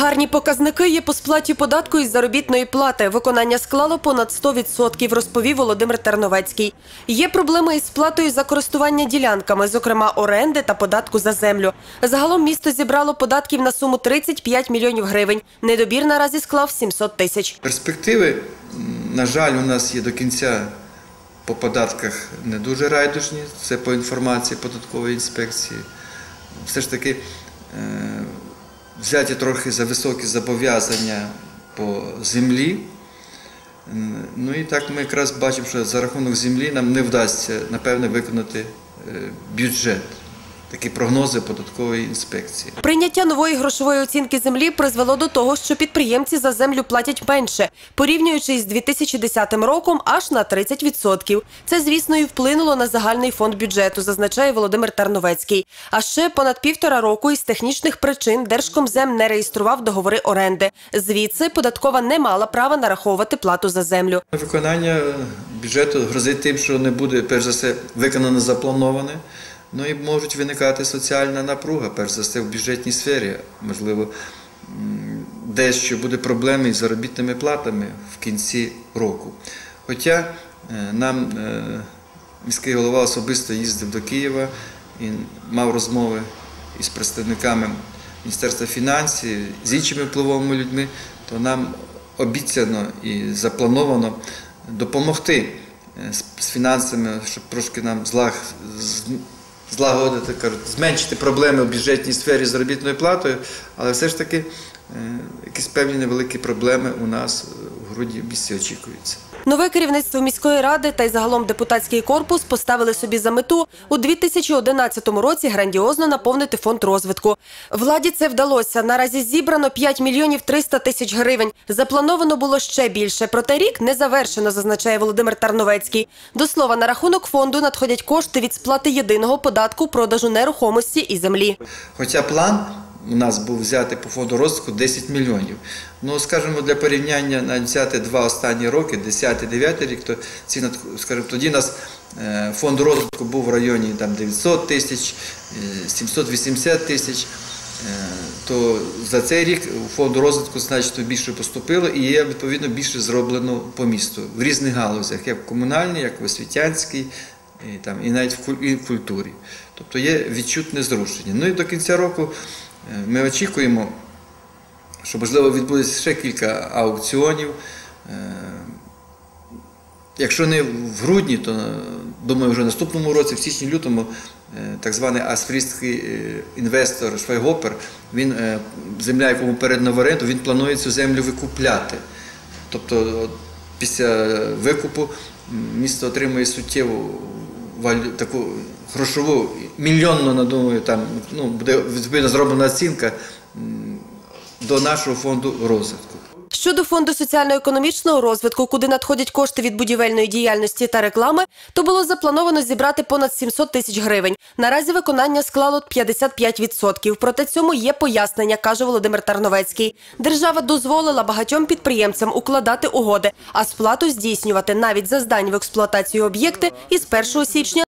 Гарні показники є по сплаті податку із заробітної плати. Виконання склало понад 100%, розповів Володимир Терновецький. Є проблеми із сплатою за користування ділянками, зокрема оренди та податку за землю. Загалом місто зібрало податків на суму 35 мільйонів гривень. Недобір наразі склав 700 тисяч. Перспективи, на жаль, у нас є до кінця по податках не дуже райдужні, це по інформації податкової інспекції. Все ж таки е, взяті трохи за високі зобов'язання по землі. Ну і так ми якраз бачимо, що за рахунок землі нам не вдасться, напевне, виконати е, бюджет. Такі прогнози податкової інспекції. Прийняття нової грошової оцінки землі призвело до того, що підприємці за землю платять менше, порівнюючи із 2010 роком аж на 30%. Це, звісно, і вплинуло на загальний фонд бюджету, зазначає Володимир Тарновецький. А ще понад півтора року із технічних причин Держкомзем не реєстрував договори оренди. Звідси податкова не мала права нараховувати плату за землю. Виконання бюджету грозить тим, що не буде, перш за все, виконано заплановане. Ну і можуть виникати соціальна напруга, перш за все, в бюджетній сфері. Можливо, дещо буде проблеми із заробітними платами в кінці року. Хоча е, нам е, міський голова особисто їздив до Києва і мав розмови із представниками Міністерства фінансів, з іншими впливовими людьми, то нам обіцяно і заплановано допомогти е, з- з фінансами, щоб трошки нам злаг, з- злагодити, кажуть, зменшити проблеми в бюджетній сфері з заробітною платою, але все ж таки е, якісь певні невеликі проблеми у нас в грудні. Нове керівництво міської ради та й загалом депутатський корпус поставили собі за мету у 2011 році грандіозно наповнити фонд розвитку. Владі це вдалося. Наразі зібрано 5 мільйонів 300 тисяч гривень. Заплановано було ще більше. Проте рік не завершено, зазначає Володимир Тарновецький. До слова, на рахунок фонду надходять кошти від сплати єдиного податку продажу нерухомості і землі. Хоча план у нас був взяти по фонду розвитку 10 мільйонів. Ну, скажімо, для порівняння навіть взяти два останні роки, 10-9 рік, то ці скажімо, тоді нас е, фонд розвитку був в районі там 900 тисяч, е, 780 тисяч. Е, То за цей рік у фонду розвитку значно більше поступило і є відповідно більше зроблено по місту в різних галузях, як в комунальній, як в освітянській, і, там, і навіть в культурі. Тобто є відчутне зрушення. Ну і до кінця року е, ми очікуємо, що можливо відбудеться ще кілька аукціонів. Е, Якщо не в грудні, то е, думаю, вже в наступному році, в січні-лютому, е, так званий австрійський е, інвестор Швайгопер, він е, земля, якому передано в оренду, він планує цю землю викупляти. Тобто після викупу місто отримує суттєву таку грошову, мільйонну, на думаю, там ну, буде відповідно зроблена оцінка до нашого фонду розвитку. Щодо фонду соціально-економічного розвитку, куди надходять кошти від будівельної діяльності та реклами, то було заплановано зібрати понад 700 тисяч гривень. Наразі виконання склало 55%. Проте цьому є пояснення, каже Володимир Тарновецький. Держава дозволила багатьом підприємцям укладати угоди, а сплату здійснювати навіть за здань в експлуатацію об'єкти із 1 січня